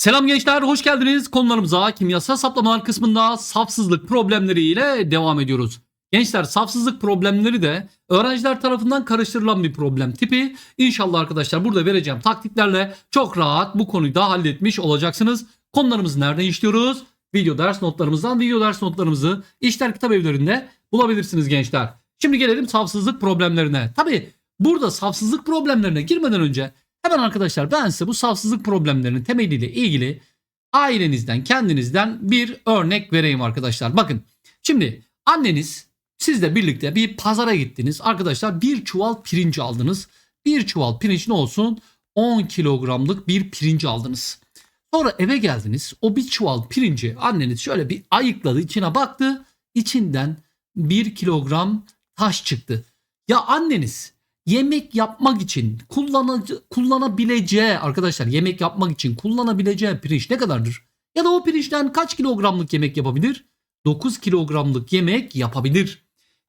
Selam gençler, hoş geldiniz. Konularımıza kimyasal hesaplamalar kısmında safsızlık problemleriyle devam ediyoruz. Gençler safsızlık problemleri de öğrenciler tarafından karıştırılan bir problem tipi. İnşallah arkadaşlar burada vereceğim taktiklerle çok rahat bu konuyu da halletmiş olacaksınız. Konularımızı nereden işliyoruz? Video ders notlarımızdan video ders notlarımızı işler kitap evlerinde bulabilirsiniz gençler. Şimdi gelelim safsızlık problemlerine. Tabi burada safsızlık problemlerine girmeden önce Hemen arkadaşlar ben size bu safsızlık problemlerinin temeliyle ilgili ailenizden, kendinizden bir örnek vereyim arkadaşlar. Bakın şimdi anneniz sizle birlikte bir pazara gittiniz. Arkadaşlar bir çuval pirinç aldınız. Bir çuval pirinç ne olsun? 10 kilogramlık bir pirinç aldınız. Sonra eve geldiniz. O bir çuval pirinci anneniz şöyle bir ayıkladı, içine baktı. İçinden bir kilogram taş çıktı. Ya anneniz yemek yapmak için kullanıcı, kullanabileceği arkadaşlar yemek yapmak için kullanabileceği pirinç ne kadardır? Ya da o pirinçten kaç kilogramlık yemek yapabilir? 9 kilogramlık yemek yapabilir.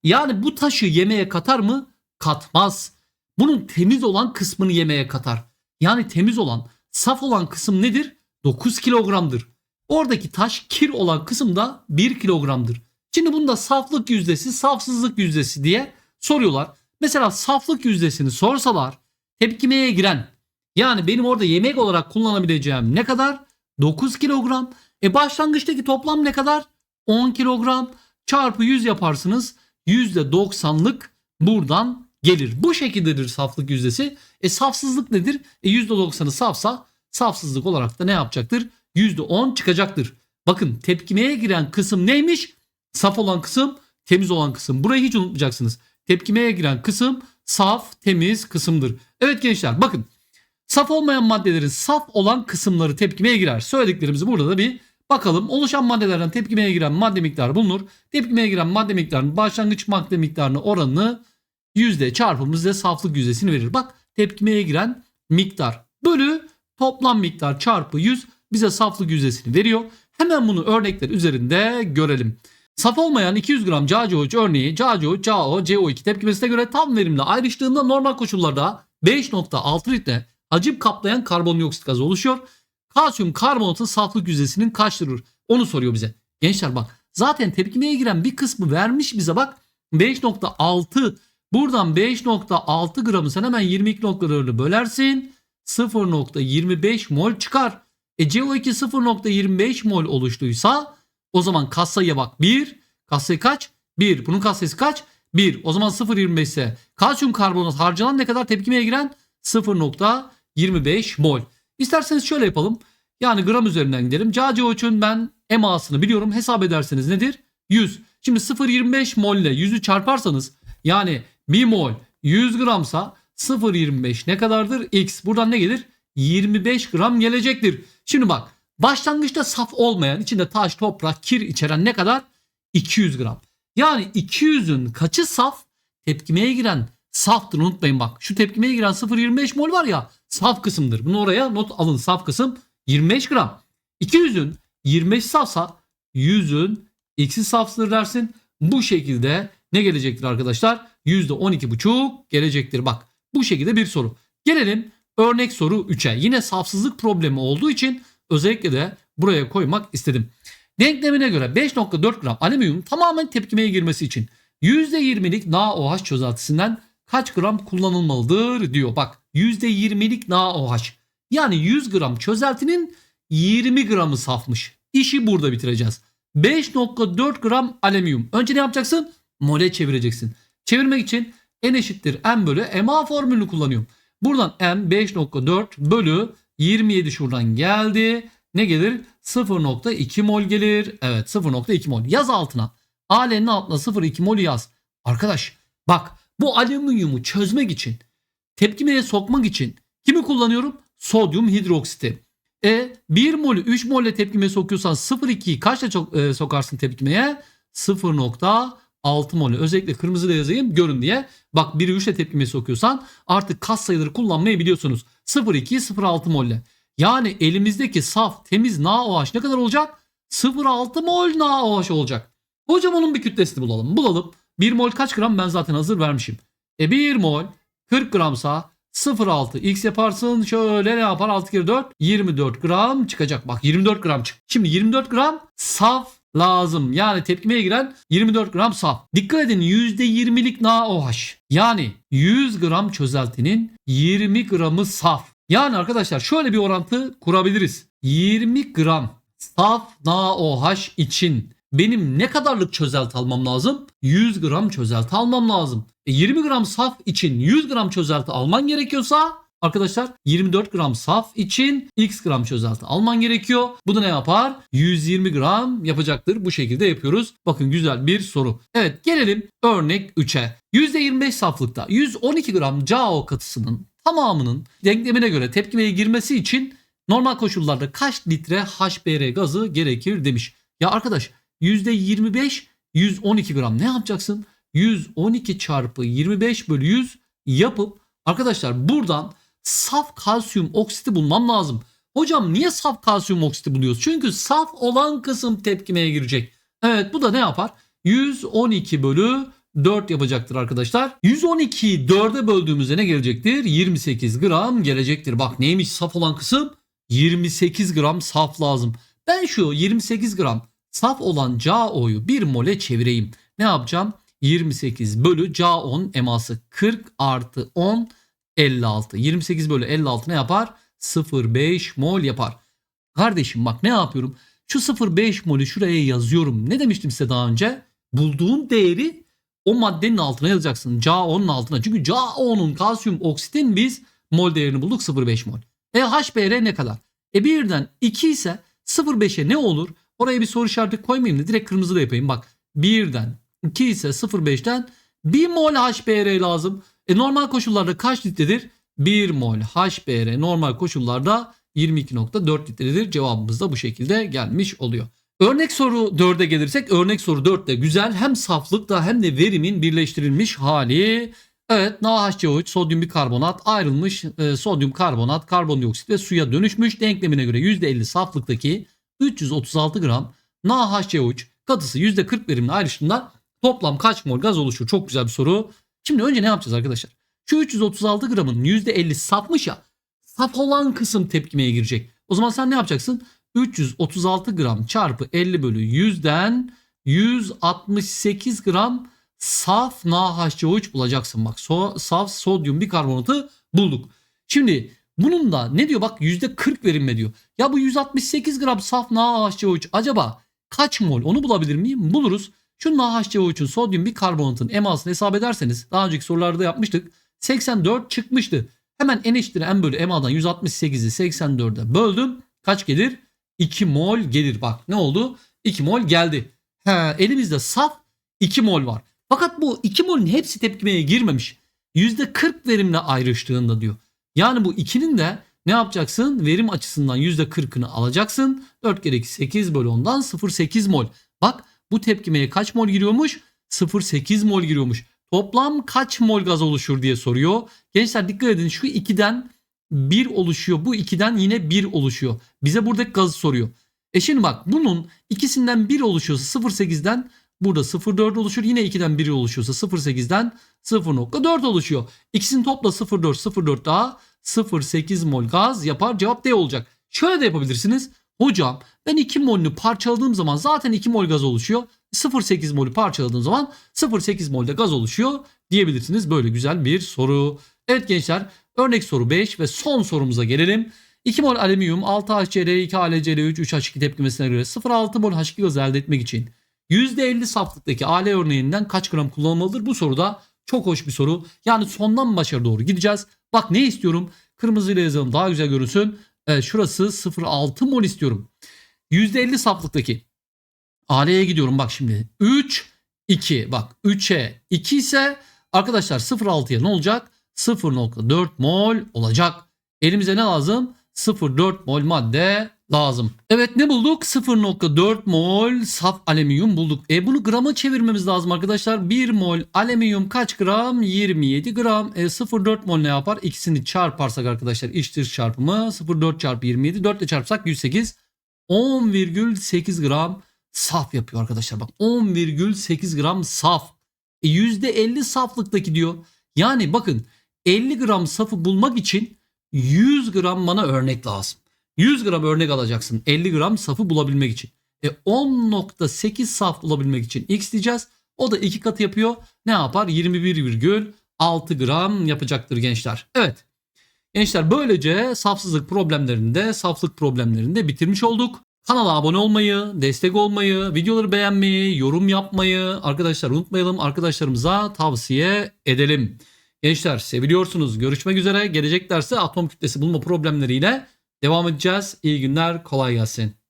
Yani bu taşı yemeğe katar mı? Katmaz. Bunun temiz olan kısmını yemeğe katar. Yani temiz olan, saf olan kısım nedir? 9 kilogramdır. Oradaki taş kir olan kısım da 1 kilogramdır. Şimdi bunda saflık yüzdesi, safsızlık yüzdesi diye soruyorlar. Mesela saflık yüzdesini sorsalar tepkimeye giren yani benim orada yemek olarak kullanabileceğim ne kadar? 9 kilogram. E başlangıçtaki toplam ne kadar? 10 kilogram çarpı 100 yaparsınız. %90'lık buradan gelir. Bu şekildedir saflık yüzdesi. E safsızlık nedir? E %90'ı safsa safsızlık olarak da ne yapacaktır? %10 çıkacaktır. Bakın tepkimeye giren kısım neymiş? Saf olan kısım, temiz olan kısım. Burayı hiç unutmayacaksınız tepkimeye giren kısım saf, temiz kısımdır. Evet gençler bakın. Saf olmayan maddelerin saf olan kısımları tepkimeye girer. Söylediklerimizi burada da bir bakalım. Oluşan maddelerden tepkimeye giren madde miktarı bulunur. Tepkimeye giren madde miktarının başlangıç madde miktarını oranını yüzde çarpımı size saflık yüzdesini verir. Bak tepkimeye giren miktar bölü toplam miktar çarpı 100 bize saflık yüzdesini veriyor. Hemen bunu örnekler üzerinde görelim. Saf olmayan 200 gram CaCO3 örneği CaCO3, CaO, CO2 tepkimesine göre tam verimli ayrıştığında normal koşullarda 5.6 litre hacim kaplayan karbondioksit gazı oluşuyor. Kalsiyum karbonatın saflık yüzdesinin kaçtır? Onu soruyor bize. Gençler bak zaten tepkimeye giren bir kısmı vermiş bize bak 5.6 buradan 5.6 gramı sen hemen 22 noktalarını bölersin 0.25 mol çıkar. E CO2 0.25 mol oluştuysa o zaman katsayıya bak 1. Katsayı kaç? 1. Bunun katsayısı kaç? 1. O zaman 0.25 ise kalsiyum karbonat harcanan ne kadar tepkimeye giren? 0.25 mol. İsterseniz şöyle yapalım. Yani gram üzerinden gidelim. CaCO3'ün ben EMA'sını biliyorum. Hesap ederseniz nedir? 100. Şimdi 0.25 mol ile 100'ü çarparsanız yani 1 mol 100 gramsa 0.25 ne kadardır? X. Buradan ne gelir? 25 gram gelecektir. Şimdi bak Başlangıçta saf olmayan içinde taş, toprak, kir içeren ne kadar? 200 gram. Yani 200'ün kaçı saf? Tepkimeye giren saftır unutmayın bak. Şu tepkimeye giren 0.25 mol var ya saf kısımdır. Bunu oraya not alın saf kısım 25 gram. 200'ün 25 safsa 100'ün x'i safsıdır dersin. Bu şekilde ne gelecektir arkadaşlar? %12,5 gelecektir. Bak bu şekilde bir soru. Gelelim örnek soru 3'e. Yine safsızlık problemi olduğu için özellikle de buraya koymak istedim. Denklemine göre 5.4 gram alüminyum tamamen tepkimeye girmesi için %20'lik NaOH çözeltisinden kaç gram kullanılmalıdır diyor. Bak %20'lik NaOH. Yani 100 gram çözeltinin 20 gramı safmış. İşi burada bitireceğiz. 5.4 gram alüminyum. Önce ne yapacaksın? Mole çevireceksin. Çevirmek için N eşittir M bölü MA formülünü kullanıyorum. Buradan M 5.4 bölü 27 şuradan geldi. Ne gelir? 0.2 mol gelir. Evet 0.2 mol. Yaz altına. Alenin altına 0.2 mol yaz. Arkadaş bak bu alüminyumu çözmek için tepkimeye sokmak için kimi kullanıyorum? Sodyum hidroksiti. E 1 molü 3 molle tepkimeye sokuyorsan 0.2'yi kaçla çok, e, sokarsın tepkimeye? 0.6 molü. Özellikle kırmızı da yazayım görün diye. Bak 1'i 3 ile tepkimeye sokuyorsan artık kas sayıları kullanmayı biliyorsunuz. 0,2 0,6 molle. Yani elimizdeki saf temiz NaOH ne kadar olacak? 0,6 mol NaOH olacak. Hocam onun bir kütlesini bulalım. Bulalım. 1 mol kaç gram ben zaten hazır vermişim. E 1 mol 40 gramsa 0.6 x yaparsın şöyle ne yapar 6 kere 4 24 gram çıkacak bak 24 gram çık. Şimdi 24 gram saf lazım. Yani tepkimeye giren 24 gram saf. Dikkat edin %20'lik NaOH. Yani 100 gram çözeltinin 20 gramı saf. Yani arkadaşlar şöyle bir orantı kurabiliriz. 20 gram saf NaOH için benim ne kadarlık çözelti almam lazım? 100 gram çözelti almam lazım. E 20 gram saf için 100 gram çözelti alman gerekiyorsa arkadaşlar 24 gram saf için x gram çözelti alman gerekiyor. Bu da ne yapar? 120 gram yapacaktır. Bu şekilde yapıyoruz. Bakın güzel bir soru. Evet gelelim örnek 3'e. %25 saflıkta 112 gram CaO katısının tamamının denklemine göre tepkimeye girmesi için normal koşullarda kaç litre HBr gazı gerekir demiş. Ya arkadaş %25 112 gram ne yapacaksın? 112 çarpı 25 bölü 100 yapıp arkadaşlar buradan saf kalsiyum oksiti bulmam lazım. Hocam niye saf kalsiyum oksiti buluyoruz? Çünkü saf olan kısım tepkimeye girecek. Evet bu da ne yapar? 112 bölü 4 yapacaktır arkadaşlar. 112'yi 4'e böldüğümüzde ne gelecektir? 28 gram gelecektir. Bak neymiş saf olan kısım? 28 gram saf lazım. Ben şu 28 gram saf olan CaO'yu 1 mole çevireyim. Ne yapacağım? 28 bölü CaO'nun eması 40 artı 10 56. 28 bölü 56 ne yapar? 0,5 mol yapar. Kardeşim bak ne yapıyorum? Şu 0,5 molü şuraya yazıyorum. Ne demiştim size daha önce? Bulduğun değeri o maddenin altına yazacaksın. CaO'nun altına. Çünkü CaO'nun kalsiyum oksitin biz mol değerini bulduk 0,5 mol. E HBr ne kadar? E birden 2 ise 0,5'e ne olur? Oraya bir soru işareti koymayayım da direkt kırmızı da yapayım. Bak 1'den 2 ise 0,5'ten 1 mol HBr lazım. E normal koşullarda kaç litredir? 1 mol HBr normal koşullarda 22.4 litredir. Cevabımız da bu şekilde gelmiş oluyor. Örnek soru 4'e gelirsek örnek soru 4 de güzel. Hem saflıkta hem de verimin birleştirilmiş hali. Evet NaHCO3 sodyum bikarbonat ayrılmış e, sodyum karbonat, karbondioksit ve suya dönüşmüş. Denklemine göre %50 saflıktaki 336 gram NaHCO3 katısı %40 verimli ayrıştığında toplam kaç mol gaz oluşur? Çok güzel bir soru. Şimdi önce ne yapacağız arkadaşlar? Şu 336 gramın %50 safmış ya. Saf olan kısım tepkimeye girecek. O zaman sen ne yapacaksın? 336 gram çarpı 50 bölü 100'den 168 gram saf NaHCO3 bulacaksın. Bak so, saf sodyum bikarbonatı bulduk. Şimdi bunun da ne diyor bak %40 verimle diyor. Ya bu 168 gram saf NaHCO3 acaba kaç mol onu bulabilir miyim? Buluruz. Şu NaHCO3'ün sodyum bikarbonatın emasını hesap ederseniz daha önceki sorularda yapmıştık. 84 çıkmıştı. Hemen n eşittir n bölü emadan 168'i 84'e böldüm. Kaç gelir? 2 mol gelir. Bak ne oldu? 2 mol geldi. He, elimizde saf 2 mol var. Fakat bu 2 molün hepsi tepkimeye girmemiş. %40 verimle ayrıştığında diyor. Yani bu 2'nin de ne yapacaksın? Verim açısından %40'ını alacaksın. 4 kere 2 8 bölü 10'dan 0,8 mol. Bak bu tepkimeye kaç mol giriyormuş? 0,8 mol giriyormuş. Toplam kaç mol gaz oluşur diye soruyor. Gençler dikkat edin şu 2'den 1 oluşuyor. Bu 2'den yine 1 oluşuyor. Bize buradaki gazı soruyor. E şimdi bak bunun ikisinden 1 oluşuyorsa 0,8'den burada 0,4 oluşur. Yine 2'den 1 oluşuyorsa 0,8'den 0,4 oluşuyor. İkisini topla 0,4 0,4 daha 0,8 mol gaz yapar. Cevap D olacak. Şöyle de yapabilirsiniz. Hocam ben 2 molünü parçaladığım zaman zaten 2 mol gaz oluşuyor. 0,8 molü parçaladığım zaman 0,8 molde gaz oluşuyor diyebilirsiniz. Böyle güzel bir soru. Evet gençler örnek soru 5 ve son sorumuza gelelim. 2 mol alüminyum 6 HCl 2 AlCl3 3 H2 tepkimesine göre 0,6 mol H2 gazı elde etmek için %50 saflıktaki Al örneğinden kaç gram kullanılmalıdır? Bu soruda çok hoş bir soru. Yani sondan başarı doğru gideceğiz. Bak ne istiyorum? Kırmızıyla yazalım daha güzel görünsün. Evet, şurası 0,6 mol istiyorum. %50 saflıktaki AL'ye gidiyorum bak şimdi. 3, 2 bak 3'e 2 ise arkadaşlar 0,6'ya ne olacak? 0,4 mol olacak. Elimize ne lazım? 0,4 mol madde lazım. Evet ne bulduk? 0,4 mol saf alüminyum bulduk. E bunu grama çevirmemiz lazım arkadaşlar. 1 mol alüminyum kaç gram? 27 gram. E 0,4 mol ne yapar? İkisini çarparsak arkadaşlar iç dış çarpımı 0,4 çarpı 27 4 ile çarpsak 108 10,8 gram saf yapıyor arkadaşlar. Bak 10,8 gram saf. E %50 saflıktaki diyor. Yani bakın 50 gram safı bulmak için 100 gram bana örnek lazım. 100 gram örnek alacaksın 50 gram safı bulabilmek için. E 10.8 saf bulabilmek için x diyeceğiz. O da iki katı yapıyor. Ne yapar? 21,6 gram yapacaktır gençler. Evet. Gençler böylece safsızlık problemlerinde, saflık problemlerinde bitirmiş olduk. Kanala abone olmayı, destek olmayı, videoları beğenmeyi, yorum yapmayı arkadaşlar unutmayalım. Arkadaşlarımıza tavsiye edelim. Gençler seviliyorsunuz. Görüşmek üzere. Gelecek derse atom kütlesi bulma problemleriyle devam edeceğiz. İyi günler. Kolay gelsin.